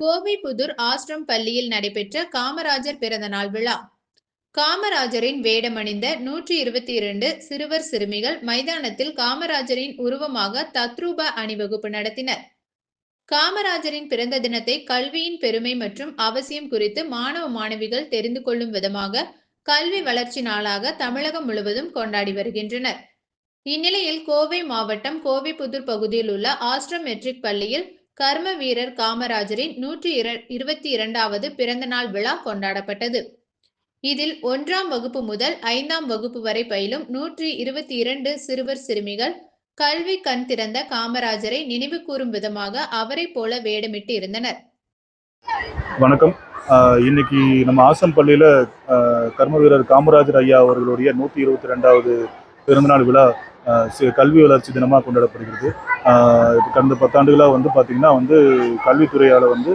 கோவை புதூர் ஆஸ்ரம் பள்ளியில் நடைபெற்ற காமராஜர் பிறந்தநாள் விழா. காமராஜரின் வேடமணிந்த நூற்றி இருபத்தி இரண்டு சிறுவர் சிறுமிகள் மைதானத்தில் காமராஜரின் உருவமாக தத்ரூப அணிவகுப்பு நடத்தினர். காமராஜரின் பிறந்த தினத்தை கல்வியின் பெருமை மற்றும் அவசியம் குறித்து மாணவ மாணவிகள் தெரிந்து கொள்ளும் விதமாக கல்வி வளர்ச்சி நாளாக தமிழகம் முழுவதும் கொண்டாடி வருகின்றனர். இந்நிலையில் கோவை மாவட்டம் கோவை புதூர் பகுதியில் உள்ள ஆஸ்ட்ரம் மெட்ரிக் பள்ளியில் கர்ம வீரர் காமராஜரின் நூற்றி இருபத்தி இரண்டாவது பிறந்த நாள் விழா கொண்டாடப்பட்டது. இதில் ஒன்றாம் வகுப்பு முதல் ஐந்தாம் வகுப்பு வரை பயிலும் நூற்றி இருபத்தி இரண்டு சிறுவர் சிறுமிகள் கல்வி கண் திறந்த காமராஜரை நினைவு கூறும் விதமாக அவரைப் போல வேடமிட்டு இருந்தனர். வணக்கம். ஆஹ் இன்னைக்கு நம்ம ஆசம் பள்ளியில கர்ம வீரர் காமராஜர் ஐயா அவர்களுடைய நூத்தி இருபத்தி ரெண்டாவது பிறந்தநாள் விழா கல்வி வளர்ச்சி தினமாக கொண்டாடப்படுகிறது. கடந்த பத்தாண்டுகளாக வந்து பார்த்திங்கன்னா வந்து கல்வித்துறையால் வந்து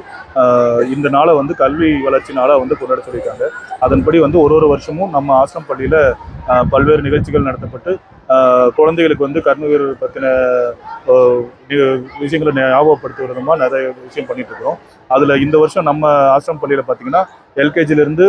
இந்த நாளை வந்து கல்வி வளர்ச்சி நாளாக வந்து கொண்டாட சொல்லியிருக்காங்க. அதன்படி வந்து ஒரு ஒரு வருஷமும் நம்ம ஆசிரம் பள்ளியில் பல்வேறு நிகழ்ச்சிகள் நடத்தப்பட்டு குழந்தைகளுக்கு வந்து கர்ம வீரர் பற்றின விஷயங்களை ஞாபகப்படுத்தி விதமாக நிறைய விஷயம் பண்ணிட்டு இருக்கிறோம். அதில் இந்த வருஷம் நம்ம ஆசிரம் பள்ளியில் பார்த்தீங்கன்னா எல்கேஜிலேருந்து